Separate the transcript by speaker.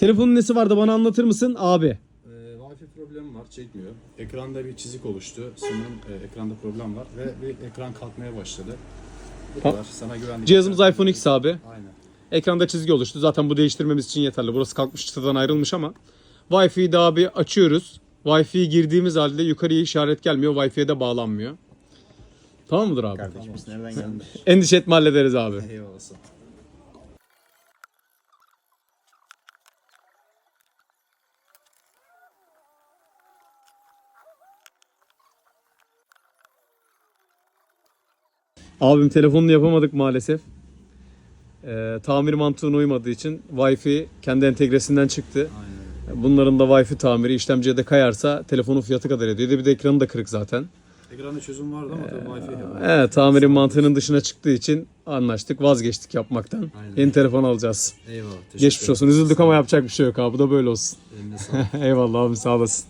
Speaker 1: Telefonun nesi vardı bana anlatır mısın abi?
Speaker 2: Ee, Wi-Fi problemi var, çekmiyor. Ekranda bir çizik oluştu. Sanırım e, ekranda problem var ve bir ekran kalkmaya başladı. Bu
Speaker 1: Ha-
Speaker 2: kadar. Sana güvenlik.
Speaker 1: Cihazımız iPhone X abi.
Speaker 2: Aynen.
Speaker 1: Ekranda çizgi oluştu. Zaten bu değiştirmemiz için yeterli. Burası kalkmış çıtadan ayrılmış ama. Wi-Fi'yi daha bir açıyoruz. Wi-Fi'yi girdiğimiz halde yukarıya işaret gelmiyor. Wi-Fi'ye de bağlanmıyor. Tamam mıdır abi?
Speaker 3: Kardeşim biz nereden geldik?
Speaker 1: Endişe etme hallederiz abi.
Speaker 2: Eyvallah.
Speaker 1: Abim telefonunu yapamadık maalesef. Ee, tamir mantığına uymadığı için Wi-Fi kendi entegresinden çıktı.
Speaker 2: Aynen.
Speaker 1: Bunların da Wi-Fi tamiri işlemciye de kayarsa telefonun fiyatı kadar ediyor. Bir de ekranı da kırık zaten.
Speaker 2: Ekranda çözüm vardı ama tabii Wi-Fi hep.
Speaker 1: Evet tamirin mantığının dışına çıktığı için anlaştık vazgeçtik yapmaktan.
Speaker 2: Aynen.
Speaker 1: Yeni telefon alacağız.
Speaker 2: Eyvallah.
Speaker 1: Geçmiş olsun. Üzüldük ama yapacak bir şey yok abi. Bu da böyle olsun. Eyvallah abi sağ olasın.